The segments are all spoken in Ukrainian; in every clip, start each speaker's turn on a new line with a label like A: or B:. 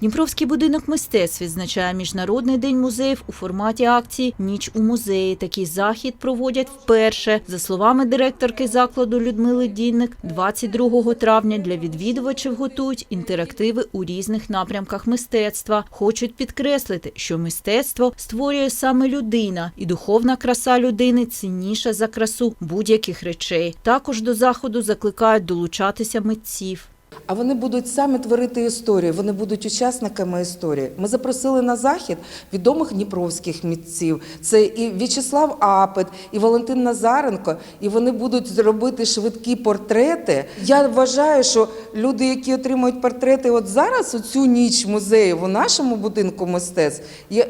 A: Дніпровський будинок мистецтв відзначає Міжнародний день музеїв у форматі акції Ніч у музеї. Такий захід проводять вперше. За словами директорки закладу Людмили Дінник, 22 травня для відвідувачів готують інтерактиви у різних напрямках мистецтва. Хочуть підкреслити, що мистецтво створює саме людина, і духовна краса людини цінніша за красу будь-яких речей. Також до заходу закликають долучатися митців.
B: А вони будуть самі творити історію, вони будуть учасниками історії. Ми запросили на захід відомих дніпровських митців. Це і В'ячеслав Апет, і Валентин Назаренко. І вони будуть робити швидкі портрети. Я вважаю, що люди, які отримують портрети, от зараз у цю ніч музею у нашому будинку мистецтв, є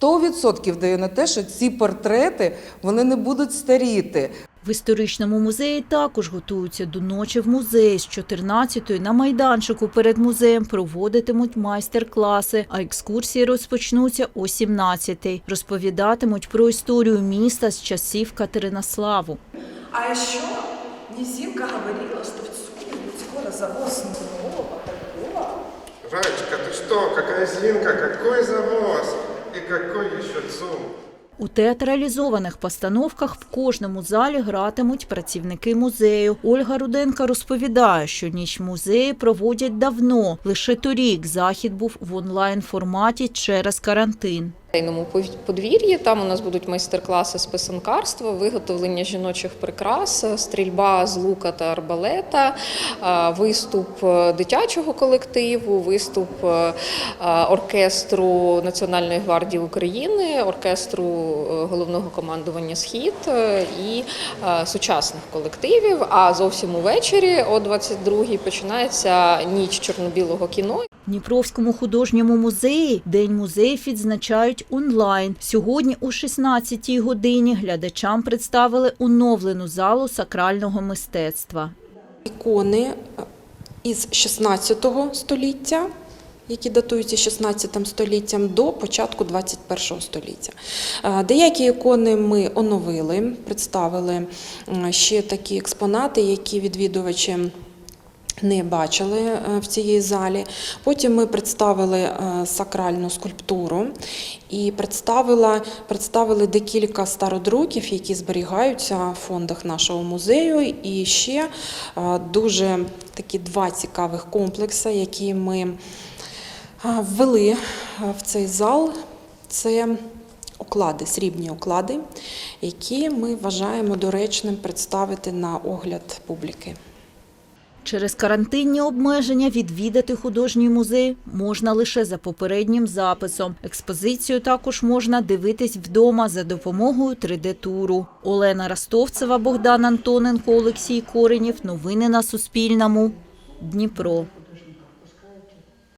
B: 100% даю на те, що ці портрети вони не будуть старіти.
A: В історичному музеї також готуються до ночі в музеї. З 14-ї на майданчику перед музеєм проводитимуть майстер-класи, а екскурсії розпочнуться о 17-й. Розповідатимуть про історію міста з часів Катеринославу.
C: А еще Низинка говорила, что в будет скоро завоз нового такого.
D: Раечка, ты что? Какая зинка? Какой завоз? И какой еще ЦУМ?
A: У театралізованих постановках в кожному залі гратимуть працівники музею. Ольга Руденка розповідає, що ніч музеї проводять давно. Лише торік захід був в онлайн форматі через карантин.
E: Музейному подвір'ї. Там у нас будуть майстер-класи з писанкарства, виготовлення жіночих прикрас, стрільба з лука та арбалета, виступ е, дитячого колективу, виступ е, оркестру Національної гвардії України, оркестру е, головного командування Схід е, і е, сучасних колективів. А зовсім увечері о 22-й починається ніч чорно-білого кіно.
A: Дніпровському художньому музеї День музеїв відзначають онлайн. Сьогодні о 16-й годині глядачам представили оновлену залу сакрального мистецтва.
F: ікони із 16 століття, які датуються 16 століттям до початку 21 століття. Е, Деякі ікони ми оновили, представили ще такі експонати, які відвідувачі. Не бачили е, в цій залі. Потім ми представили е, сакральну скульптуру і представила, представили декілька стародруків, які зберігаються в фондах нашого музею. І ще е, дуже такі два цікавих комплекси, які ми ввели в цей зал. Це оклади, срібні оклади, які ми вважаємо доречним представити на огляд публіки.
A: Через карантинні обмеження відвідати художній музей можна лише за попереднім записом. Експозицію також можна дивитись вдома за допомогою 3D-туру. Олена Ростовцева, Богдан Антоненко, Олексій Коренів. Новини на Суспільному. Дніпро.